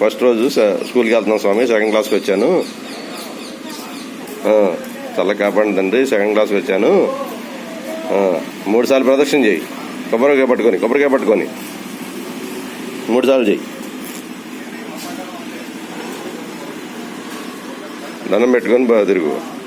First రోజు స్కూల్కి వెళ్తున్నాం స్వామి సెకండ్ క్లాస్కి వచ్చాను. ఆ, చల్ల కాపాడండి తండ్రి సెకండ్ క్లాస్కి వచ్చాను. మూడుసార్లు మూడు సార్లు ప్రదక్షిణ చేయి. కొబ్బరికాయ పట్టుకొని కొబ్బరికాయ పట్టుకొని. మూడు సార్లు చేయి. దండం పెట్టుకొని తిరుగు.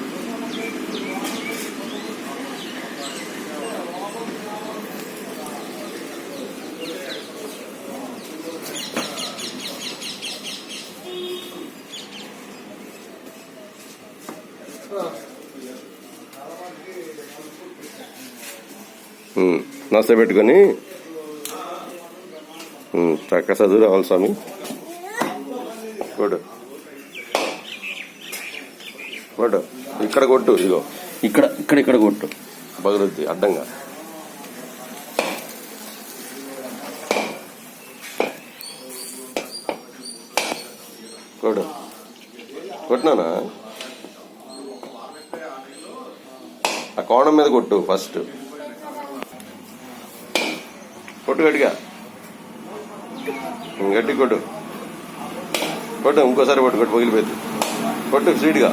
పెట్టుకొని. చక్క చదువు రావాలి స్వామి. కొట్టు. కొట్టు. ఇక్కడ కొట్టు ఇదిగో. ఇక్కడ ఇక్కడ ఇక్కడ కొట్టు. పగులుద్ది అడ్డంగా. కొట్టు. కొట్టినానా? ఆ కోణం మీద కొట్టు ఫస్ట్. కొట్టు గట్టిగా. గట్టి కొట్టు. కొట్టు ఇంకోసారి కొట్టు కొట్టు పగిలిపోయింది కొట్టు స్వీట్గా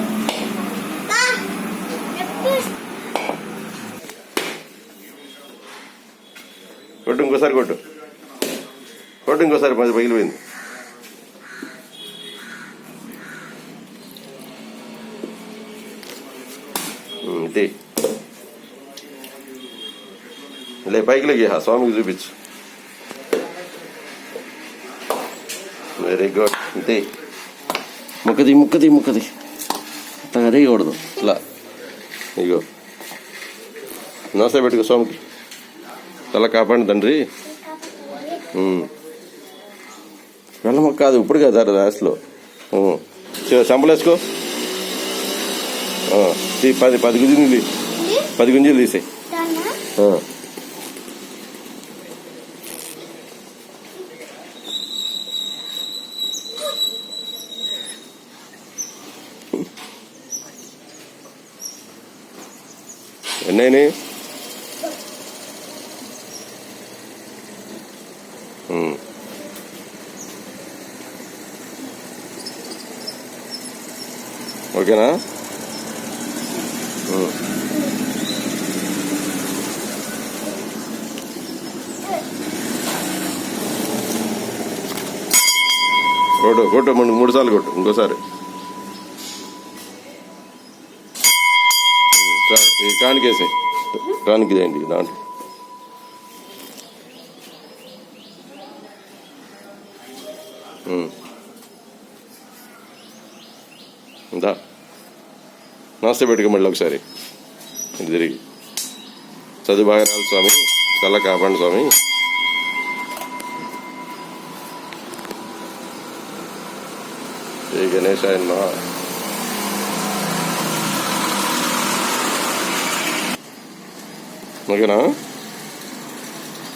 కొట్టు ఇంకోసారి కొట్టు. కొట్టు ఇంకోసారి పగిలిపోయింది ఇది. లే పైకి లేకి స్వామికి చూపించు వెరీ గుడ్ అంతే ముక్కది ముక్కది ముక్కది అట్లా అదేయకూడదు ఇలా ఇగో నమస్తే పెట్టుకో స్వామికి తల కాపాడి తండ్రి. వెళ్ళమక్క కాదు ఇప్పుడు కదా రాసులో సంపలేసుకో పది పది గుంజీలు పది గుంజీలు తీసేయి ఎన్నైనాయి? ఓకేనా? కొట్టు కొట్టు మూడు సార్లు కొట్టు ఇంకోసారి. ఉమ్, చాలు. ఈ కానికేసే చేయండి దాంట్లో ఉమ్. ఇందా నమస్తే పెట్టుకో మళ్ళీ ఒకసారి తిరిగి చదువు బాగా రాదు స్వామి చల్ల కాపాడు స్వామి శ్రీ Instagram.